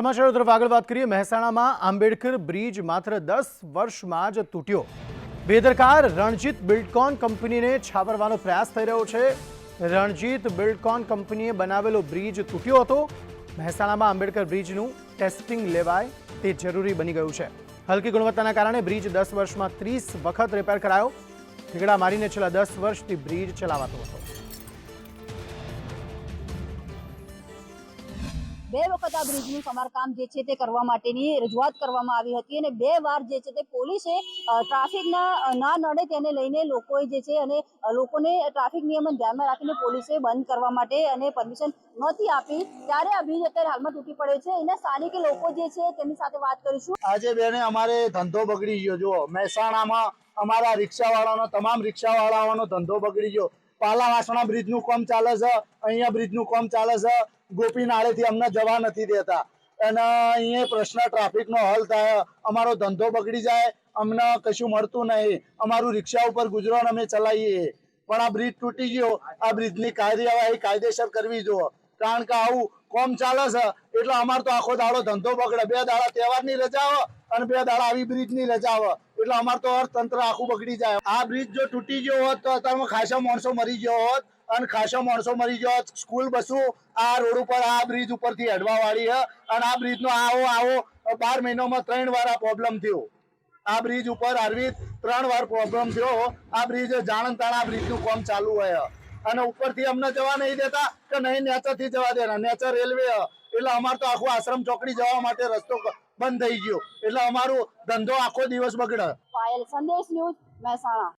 સમાચારો તરફ આગળ વાત કરીએ. મહેસાણામાં આંબેડકર બ્રિજ માત્ર દસ વર્ષમાં જ તૂટ્યો. બેદરકાર રણજીત બિલ્ડકોન કંપનીને છાપરવાનો પ્રયાસ થઈ રહ્યો છે. રણજીત બિલ્ડકોન કંપનીએ બનાવેલો બ્રિજ તૂટ્યો હતો. મહેસાણામાં આંબેડકર બ્રિજનું ટેસ્ટિંગ લેવાય તે જરૂરી બની ગયું છે. હલકી ગુણવત્તાના કારણે બ્રિજ દસ વર્ષમાં ત્રીસ વખત રિપેર કરાયો. ઠીકડા મારીને છેલ્લા દસ વર્ષથી બ્રિજ ચલાવાતો હતો. બે વખત આ બ્રિજનું સમારકામ જે છે તે કરવા માટેની રજૂઆત કરવામાં આવી હતી અને બે વાર જે છે તે પોલીસે ટ્રાફિકના ના નડે તેને લઈને લોકોએ જે છે અને લોકોને ટ્રાફિક નિયમન ધ્યાનમાં રાખીને પોલીસે બંધ કરવા માટે અને પરમિશન નહોતી આપી, ત્યારે આ બ્રિજ અત્યારે હાલમાં તૂટી પડે છે. એના સ્થાનિક લોકો જે છે તેમની સાથે વાત કરીશું. આજે બેને અમારે ધંધો બગડી ગયો. જુઓ, મહેસાણામાં અમારા રિક્ષાવાળાનો, તમામ રિક્ષાવાળાઓનો ધંધો બગડી ગયો. પાલા વાસણા બ્રિજનું કામ ચાલે છે, અહીંયા બ્રિજનું કામ ચાલે છે. ગોપી નાળેથી અમને જવા નથી દેતા. અને અહીંયા પ્રશ્ન ટ્રાફિકનો હલ થાય, અમારો ધંધો બગડી જાય, અમને કશું મળતું નહીં. અમારું રિક્ષા ઉપર ગુજરાન અમે ચલાવીએ. પણ આ બ્રિજ તૂટી ગયો. આ બ્રિજની કાર્યવાહી કાયદેસર કરવી જોઈએ કારણ કે આવું કોમ ચાલે છે, એટલે અમાર તો આખો દાડો ધંધો બગડે. બે દાડા તહેવારની રજા આવે અને બે દાડા આવી બ્રિજની રજા આવે. એટલે અમાર તો અર્થતંત્ર આખું બગડી જાય. આ બ્રિજ જો તૂટી ગયો હોત તો અત્યારમાં ખાસા માણસો મરી ગયો હોત અને ખાસા માણસો મરી ગયો સ્કૂલ બસો આ રોડ ઉપર, આ બ્રિજ ઉપરથી હડવા વાળી છે અને આ બ્રિજનો આવો આવો, બાર મહિનામાં ત્રણ વાર આ પ્રોબ્લેમ થયો. આ બ્રિજ ઉપર અરવિંદ ત્રણ વાર પ્રોબ્લેમ થયો આ બ્રિજ જાણન તાણ આ બ્રિજનું કામ ચાલુ હોય અને ઉપરથી અમને જવા નહીં દેતા કે નહીં નેચરથી જવા દેના. નેચર રેલવે એટલે અમાર તો આખું આશ્રમ ચોકડી જવા માટે રસ્તો બંધ થઈ ગયો. એટલે અમારો ધંધો આખો દિવસ બગડે. પાયલ સંદેશ ન્યૂઝ મહેસાણા.